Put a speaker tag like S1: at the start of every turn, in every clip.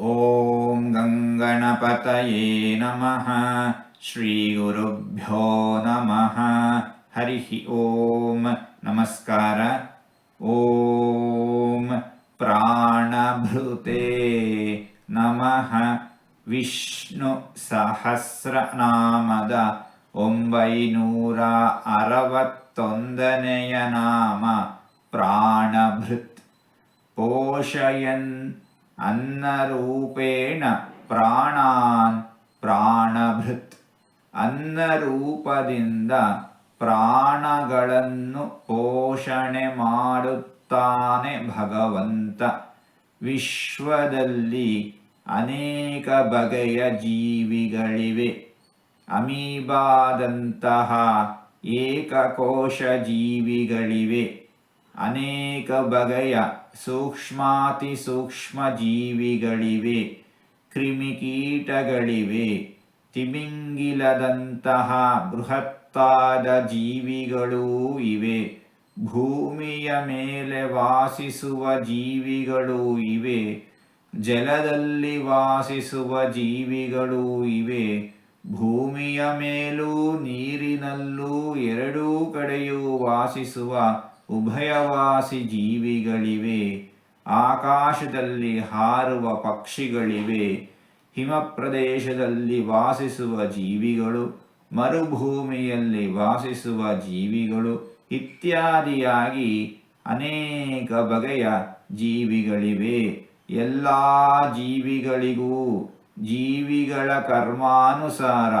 S1: ॐ गङ्गणपतये नमः श्रीगुरुभ्यो नमः हरिः ॐ नमस्कार ॐ ಪ್ರಾಣಭೃತೆ ನಮಃ ವಿಷ್ಣು ಸಹಸ್ರನಾಮದ ಒಂಬೈನೂರ ಅರವತ್ತೊಂದನೆಯ ನಾಮ ಪ್ರಾಣಭೃತ್ ಪೋಷಯನ್ ಅನ್ನರೂಪೇಣ ಪ್ರಾಣಾನ್ ಪ್ರಾಣಭೃತ್ ಅನ್ನರೂಪದಿಂದ ಪ್ರಾಣಗಳನ್ನು ಪೋಷಣೆ ಮಾಡುತ್ತಾನೆ ಭಗವಂತ। ವಿಶ್ವದಲ್ಲಿ ಅನೇಕ ಬಗೆಯ ಜೀವಿಗಳಿವೆ। ಅಮೀಬಾದಂತಹ ಏಕಕೋಶ ಜೀವಿಗಳಿವೆ। ಅನೇಕ ಬಗೆಯ ಸೂಕ್ಷ್ಮಾತಿ ಸೂಕ್ಷ್ಮ ಜೀವಿಗಳಿವೆ ಕ್ರಿಮಿಕೀಟಗಳಿವೆ, ತಿಮಿಂಗಿಲದಂತಹ ಬೃಹತ್ತಾದ ಜೀವಿಗಳೂ ಇವೆ, ಭೂಮಿಯ ಮೇಲೆ ವಾಸಿಸುವ ಜೀವಿಗಳೂ ಇವೆ, ಜಲದಲ್ಲಿ ವಾಸಿಸುವ ಜೀವಿಗಳೂ ಇವೆ, ಭೂಮಿಯ ಮೇಲೂ ನೀರಿನಲ್ಲೂ ಎರಡೂ ಕಡೆಯೂ ವಾಸಿಸುವ ಉಭಯವಾಸಿ ಜೀವಿಗಳಿವೆ, ಆಕಾಶದಲ್ಲಿ ಹಾರುವ ಪಕ್ಷಿಗಳಿವೆ ಹಿಮ ಪ್ರದೇಶದಲ್ಲಿ ವಾಸಿಸುವ ಜೀವಿಗಳು, ಮರುಭೂಮಿಯಲ್ಲಿ ವಾಸಿಸುವ ಜೀವಿಗಳು ಇತ್ಯಾದಿಯಾಗಿ ಅನೇಕ ಬಗೆಯ ಜೀವಿಗಳಿವೆ. ಎಲ್ಲ ಜೀವಿಗಳಿಗೂ ಜೀವಿಗಳ ಕರ್ಮಾನುಸಾರ,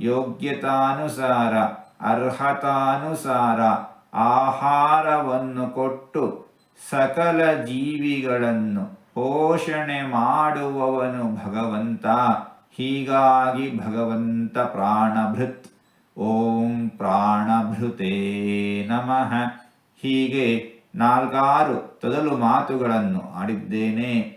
S1: ಯೋಗ್ಯತಾನುಸಾರ, ಅರ್ಹತಾನುಸಾರ ಆಹಾರವನ್ನು ಕೊಟ್ಟು ಸಕಲ ಜೀವಿಗಳನ್ನು ಪೋಷಣೆ ಮಾಡುವವನು ಭಗವಂತ. ಹೀಗಾಗಿ ಭಗವಂತ ಪ್ರಾಣಭೃತ್. ಓಂ ಪ್ರಾಣಭೃತೇ ನಮಃ. ಹೀಗೆ ನಾಲ್ಕಾರು ತೊದಲು ಮಾತುಗಳನ್ನು ಆಡಿದ್ದೇನೆ.